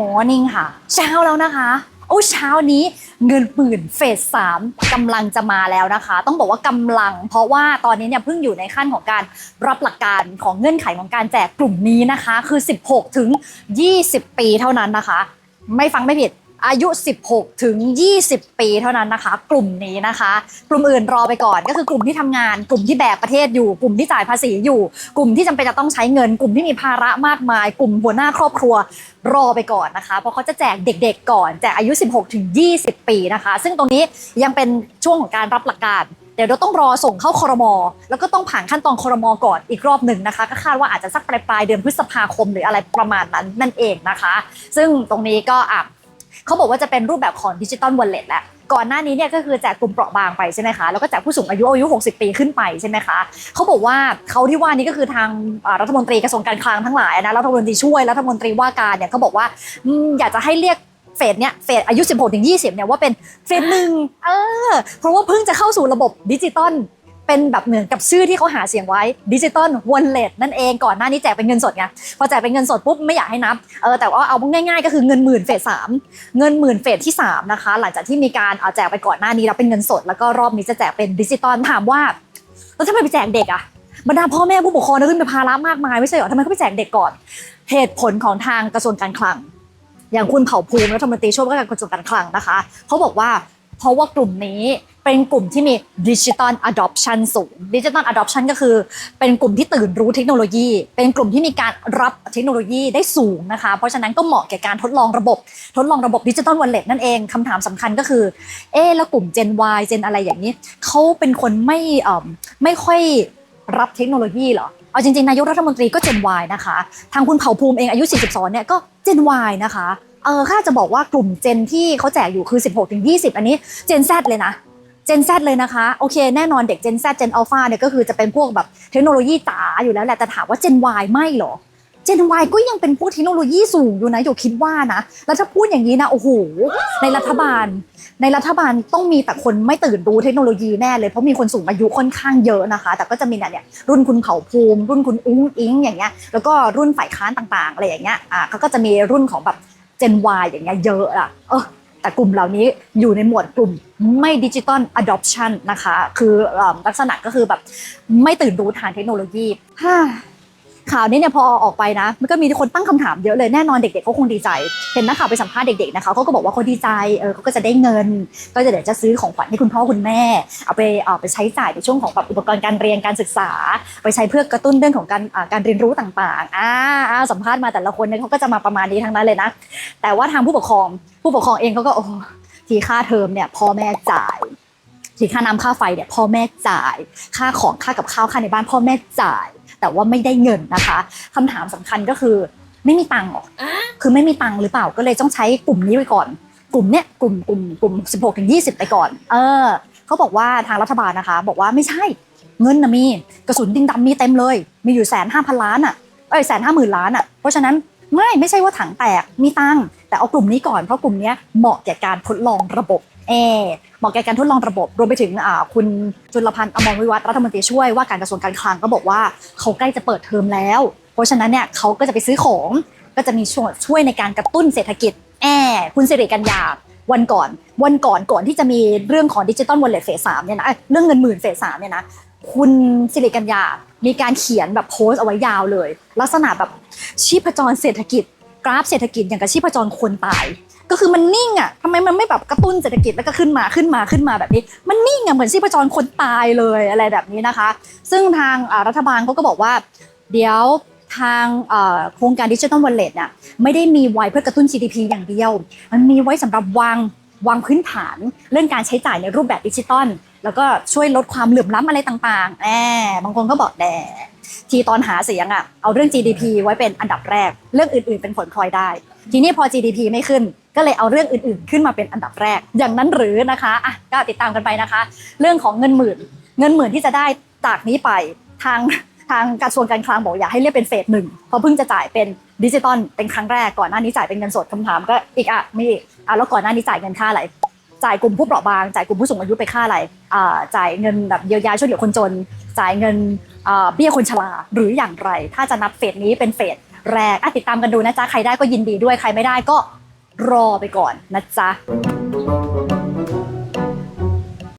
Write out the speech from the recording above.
มอร์นิ่งค่ะ เช้าแล้วนะคะ โอ้เช้านี้เงินปื่นเฟสสามกำลังจะมาแล้วนะคะ ต้องบอกว่ากำลัง เพราะว่าตอนนี้เนี่ยเพิ่งอยู่ในขั้นของการรับหลักการของเงื่อนไขของการแจกกลุ่มนี้นะคะ คือ 16 ถึง 20 ปีเท่านั้นนะคะ ไม่ฟังไม่ผิด อายุ 16 ถึง 20 ปีเท่านั้นนะคะ กลุ่มนี้นะคะ กลุ่มอื่นรอไปก่อนก็คือกลุ่มที่ทำงาน กลุ่มที่แบกประเทศอยู่ กลุ่มที่จ่ายภาษีอยู่ กลุ่มที่จำเป็นจะต้องใช้เงิน กลุ่มที่มีภาระมากมาย กลุ่มหัวหน้าครอบครัวรอไปก่อนนะคะ เพราะเขาจะแจกเด็ก ๆ ก่อนแจกอายุ 16 ถึง 20 ปีนะคะ ซึ่งตรงนี้ยังเป็นช่วงของการรับหลักการเดี๋ยวเราต้องรอส่งเข้าคอรมอแล้วก็ต้องผ่านขั้นตอนคอรมอก่อนอีกรอบหนึ่งนะคะ ก็คาดว่าอาจจะสักปลายปลายเดือนพฤษภาคมหรืออะไรประมาณนั้นนั่นเองนะคะ ซึ่งตรงนี้ก็อะ เขาบอกว่าจะเป็นรูปแบบของดิจิตอลวอลเล็ตแหละก่อนหน้านี้เนี่ยก็คือแจกกลุ่มเปราะบางไปใช่ไหมคะแล้วก็แจกผู้สูงอายุอายุ 60 ปีขึ้นไปใช่ไหมคะเขาบอกว่าเขาที่ว่านี้ก็คือทางรัฐมนตรีกระทรวงการคลังทั้งหลายนะรัฐมนตรีช่วยรัฐมนตรีว่าการเนี่ยเขาบอกว่าอยากจะให้เรียกเฟสเนี่ยเฟสอายุ 16ถึง20เนี่ยว่าเป็นเฟสหนึ่งเออเพราะว่าเพิ่งจะเข้าสู่ระบบดิจิตอล เป็นแบบเหมือนกับชื่อที่เขาหาเสียงไว้ดิจิตอลวอลเล็ตนั่นเองก่อนหน้านี้แจกเป็นเงินสดไงพอแจกเป็นเงินสดปุ๊บไม่อยากให้นับเออแต่ว่าเอาง่ายๆ ก็คือเงินหมื่นเฟสสามเงินหมื่นเฟสที่สามนะคะหลังจากที่มีการเอาแจกไปก่อนหน้านี้แล้วเป็นเงินสด แล้วก็รอบนี้จะแจกเป็นดิจิตอลถามว่าแล้วทำไมไปแจกเด็กอะบรรดาพ่อแม่ผู้ปกครองนี่ยขึ้นเป็นภาระมากมายไม่ใช่เหรอทำไมเขาไปแจกเด็กก่อน เหตุผลของทางกระทรวงการคลัง อย่างคุณเผ่าภูมิรัฐมนตรีช่วยว่าการกระทรวงการคลังนะคะเขาบอกว่าเพราะว่ากลุ่มนี้ เป็นกลุ่มที่มีดิจิตอลอะดอปชันสูงดิจิตอลอะดอปชันก็คือ เป็นกลุ่มที่ตื่นรู้เทคโนโลยี เป็นกลุ่มที่มีการรับเทคโนโลยีได้สูงนะคะ เพราะฉะนั้นก็เหมาะแก่การทดลองระบบ ทดลองระบบดิจิตอลวอลเล็ตนั่นเองคำถามสำคัญก็คือ เอ๊แล้วกลุ่ม Gen Y Gen อะไรอย่างนี้เขาเป็นคนไม่ไม่ค่อยรับเทคโนโลยีเหรอเอาจริงๆ นายกรัฐมนตรีก็ Gen Y นะคะ ทางคุณเผ่าภูมิเองอายุ 42 เนี่ยก็ Gen Y นะคะ เออข้าจะบอกว่ากลุ่มเจนที่เขาแจกอยู่คือ 16ถึง20 อันนี้ Gen Z เลยนะ Gen Z เลยนะคะ โอเคแน่นอนเด็ก Gen Z Gen Alpha เนี่ยก็คือจะเป็นพวกแบบเทคโนโลยีจ๋าอยู่แล้วแหละแต่ถามว่า Gen Y ไม่หรอ Gen Y ก็ยังเป็นพวกเทคโนโลยีสูงอยู่นะโยคิดว่านะ แล้วถ้าพูดอย่างนี้นะโอ้โหในรัฐบาล ในรัฐบาลต้องมีแต่คนไม่ตื่นรู้เทคโนโลยีแน่เลยเพราะมีคนสูงอายุค่อนข้างเยอะนะคะ แต่ก็จะมีเนี่ยรุ่นคุณเผ่าภูมิ รุ่นคุณอุ้งอิงอย่างเงี้ยแล้วก็รุ่นฝ่ายค้านต่างๆอะไรอย่างเงี้ยอะเขาก็จะมีรุ่นของแบบ Gen Y อย่างเงี้ยเยอะอะเออ แต่กลุ่มเหล่านี้อยู่ในหมวดกลุ่มไม่ดิจิตอลอะดอปชันนะคะ คือลักษณะก็คือแบบไม่ตื่นรู้ทางเทคโนโลยี ข่าวนี้เนี่ยพอออกไปนะ มันก็มีคนตั้งคำถามเยอะเลยแน่นอนเด็กๆเขาคงดีใจ เห็นนักข่าวไปสัมภาษณ์เด็กๆนะคะเขาก็บอกว่าเขาดีใจเออเขาก็จะได้เงิน ก็จะเดี๋ยวจะซื้อของขวัญให้คุณพ่อคุณแม่ เอาไปเอาไปใช้จ่ายในช่วงของแบบอุปกรณ์การเรียนการศึกษา ไปใช้เพื่อกระตุ้นเรื่องของการการเรียนรู้ต่างๆอ่าอ่าสัมภาษณ์มาแต่ละคนเนี่ยเขาก็จะมาประมาณนี้ทั้งนั้นเลยนะ แต่ว่าทางผู้ปกครองผู้ปกครองเองเขาก็โอ้ทีค่าเทอมเนี่ยพ่อแม่จ่ายทีค่าน้ำค่าไฟเนี่ยพ่อแม่จ่าย ค่าของค่ากับข้าวค่าในบ้านพ่อแม่จ่าย แต่ว่าไม่ได้เงินนะคะคำถามสำคัญก็คือไม่มีตังค์หรอคือไม่มีตังค์หรือเปล่าก็เลยต้องใช้กลุ่มนี้ไปก่อน กลุ่มเนี้ยกลุ่มกลุ่มกลุ่ม16ถึง20ไปก่อน เออเขาบอกว่าทางรัฐบาลนะคะ บอกว่าไม่ใช่เงินนะมีกระสุนดิงดำมีเต็มเลย มีอยู่แสนห้าพันล้านอะเอ้ยแสนห้าหมื่นล้านอะเพราะฉะนั้นไม่ไม่ใช่ว่าถังแตกมีตังค์แต่เอากลุ่มนี้ก่อนเพราะกลุ่มเนี้ยเหมาะแก่การทดลองระบบ เอเหมาะแก่การทดลองระบบ รวมไปถึงคุณจุลพันธ์อมรวิวัฒรัฐมนตรีช่วยว่าการกระทรวงการคลังก็บอกว่าเขาใกล้จะเปิดเทอมแล้ว เพราะฉะนั้นเนี่ยเขาก็จะไปซื้อของก็จะมีช่วยช่วยในการกระตุ้นเศรษฐกิจแอร์คุณสิริกัญญาวันก่อนวันก่อนก่อนที่จะมีเรื่องของดิจิตอลวอลเล็ตเฟสสามเนี่ยนะเอ้ยเรื่องเงินหมื่นเฟสสามเนี่ยนะคุณสิริกัญญา มีการเขียนแบบโพสต์เอาไว้ยาวเลย ลักษณะแบบชีพจรเศรษฐกิจ กราฟเศรษฐกิจอย่างกับชีพจรคนตาย ก็คือมันนิ่งอะทำไมมันไม่แบบกระตุ้นเศรษฐกิจแล้วก็ขึ้นมาขึ้นมาขึ้นมาแบบนี้ มันนิ่งอะเหมือนชีพจรคนตายเลยอะไรแบบนี้นะคะ ซึ่งทางรัฐบาลเขาก็บอกว่า เดี๋ยวทางโครงการดิจิ t a ลวอลเล็ตน่ะไม่ได้มีไว้เพื่อกระตุ้น GDP อย่างเดียว มันมีไว้สำหรับวางวางพื้นฐานเรื่องการใช้จ่ายในรูปแบบดิจิตอลแล้วก็ช่วยลดความเหลื่อมล้ำอะไรต่างๆแหมบางคนก็บอกแหมทีตอนหาเสียงอะเอาเรื่อง GDP ไว้เป็นอันดับแรก เรื่องอื่นๆเป็นผลพลอยได้ ทีนี้พอ GDP ไม่ขึ้น ก็เลยเอาเรื่องอื่นๆ ขึ้นมาเป็นอันดับแรก อย่างนั้นหรือนะคะอะก็ติดตามกันไปนะคะ เรื่องของเงินหมื่น เงินหมื่นที่จะได้จากนี้ไปทางทางกระทรวงการคลังบอกอยากให้เรียกเป็นเฟสหนึ่งเพราะเพิ่งจะจ่ายเป็นดิจิตอลเป็นครั้งแรกก่อนหน้านี้จ่ายเป็นเงินสดคำถามก็อีกอะมีอะแล้วก่อนหน้านี้จ่ายเงินค่าอะไรจ่ายกลุ่มผู้เปราะบางจ่ายกลุ่มผู้สูงอายุไปค่าอะไรอ่าจ่ายเงินแบบเยียวยาช่วยเหลือคนจน จ่ายเงินอ่าเบี้ยคนชราหรืออย่างไร ถ้าจะนับเฟสนี้เป็นเฟสแรกอะติดตามกันดูนะจ๊ะใครได้ก็ยินดีด้วยใครไม่ได้ก็ รอไปก่อนนะจ๊ะ